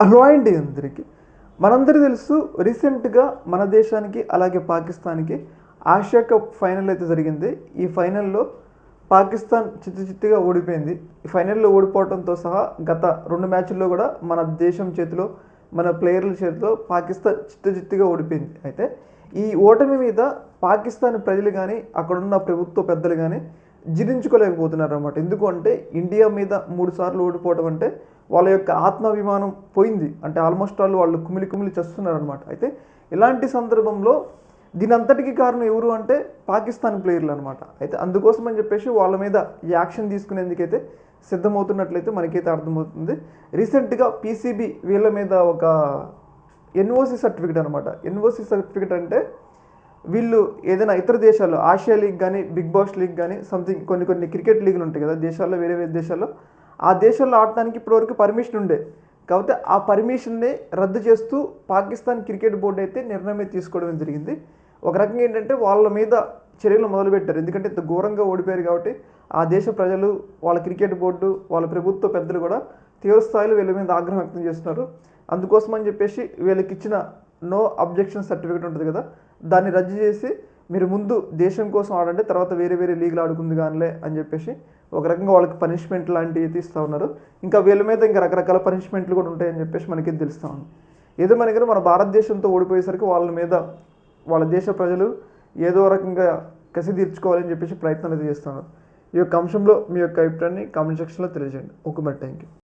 Hello అండి అందరికీ. మనందరికీ తెలుసు రీసెంట్గా మన దేశానికి అలాగే పాకిస్తాన్కి ఆసియా కప్ ఫైనల్ అయితే జరిగింది. ఈ ఫైనల్లో పాకిస్తాన్ చిత్తు చిత్తుగా ఓడిపోయింది. ఈ ఫైనల్లో ఓడిపోవడంతో సహా గత రెండు మ్యాచ్ల్లో కూడా మన దేశం చేతిలో మన ప్లేయర్ల చేతిలో పాకిస్తాన్ చిత్తు చిత్తుగా ఓడిపోయింది. అయితే ఈ ఓటమి మీద పాకిస్తాన్ ప్రజలు కానీ అక్కడున్న ప్రభుత్వ పెద్దలు కానీ జీర్ణించుకోలేకపోతున్నారు అనమాట ఎందుకు అంటే ఇండియా మీద మూడు సార్లు ఓడిపోవడం అంటే వాళ్ళ యొక్క ఆత్మాభిమానం పోయింది. అంటే ఆల్మోస్ట్ వాళ్ళు వాళ్ళు కుమిలి కుమిలి చేస్తున్నారు అనమాట అయితే ఇలాంటి సందర్భంలో దీని అంతటికి కారణం ఎవరు అంటే పాకిస్తాన్ ప్లేయర్లు అనమాట అయితే అందుకోసం అని చెప్పేసి వాళ్ళ మీద యాక్షన్ తీసుకునేందుకైతే సిద్ధమవుతున్నట్లయితే మనకైతే అర్థమవుతుంది. రీసెంట్గా పీసీబీ వీళ్ళ మీద ఒక ఎన్ఓసి సర్టిఫికేట్ అనమాట ఎన్ఓసి సర్టిఫికేట్ అంటే వీళ్ళు ఏదైనా ఇతర దేశాల్లో ఆసియా లీగ్ కానీ బిగ్ బాస్ లీగ్ కానీ సంథింగ్ కొన్ని కొన్ని క్రికెట్ లీగ్లు ఉంటాయి కదా దేశాల్లో వేరే వేరే దేశాల్లో ఆ దేశాల్లో ఆడటానికి ఇప్పటివరకు పర్మిషన్ ఉండే. కాకపోతే ఆ పర్మిషన్ని రద్దు చేస్తూ పాకిస్తాన్ క్రికెట్ బోర్డు అయితే నిర్ణయం తీసుకోవడం జరిగింది. ఒక రకంగా ఏంటంటే వాళ్ళ మీద చర్యలు మొదలుపెట్టారు. ఎందుకంటే ఇంత ఘోరంగా ఓడిపోయారు కాబట్టి ఆ దేశ ప్రజలు వాళ్ళ క్రికెట్ బోర్డు వాళ్ళ ప్రభుత్వ పెద్దలు కూడా తీవ్రస్థాయిలో వీళ్ళ మీద ఆగ్రహం వ్యక్తం చేస్తున్నారు. అందుకోసం అని చెప్పేసి వీళ్ళకి ఇచ్చిన నో అబ్జెక్షన్ సర్టిఫికేట్ ఉంటుంది కదా దాన్ని రద్దు చేసి మీరు ముందు దేశం కోసం ఆడండి తర్వాత వేరే వేరే లీగ్లు ఆడుకుంది కానిలే అని చెప్పేసి ఒక రకంగా వాళ్ళకి పనిష్మెంట్ లాంటివి తీస్తూ ఉన్నారు. ఇంకా వీళ్ళ మీద ఇంకా రకరకాల పనిష్మెంట్లు కూడా ఉంటాయని చెప్పేసి మనకి తెలుస్తూ ఉంది. ఏదో మనకి మన భారతదేశంతో ఓడిపోయేసరికి వాళ్ళ మీద వాళ్ళ దేశ ప్రజలు ఏదో రకంగా కసి తీర్చుకోవాలని చెప్పేసి ప్రయత్నాలు అయితే చేస్తున్నారు ఈ యొక్క అంశంలో మీ యొక్క అభిప్రాయాన్ని కామెంట్ సెక్షన్లో తెలియజేయండి. ఓకే మరి థ్యాంక్ యూ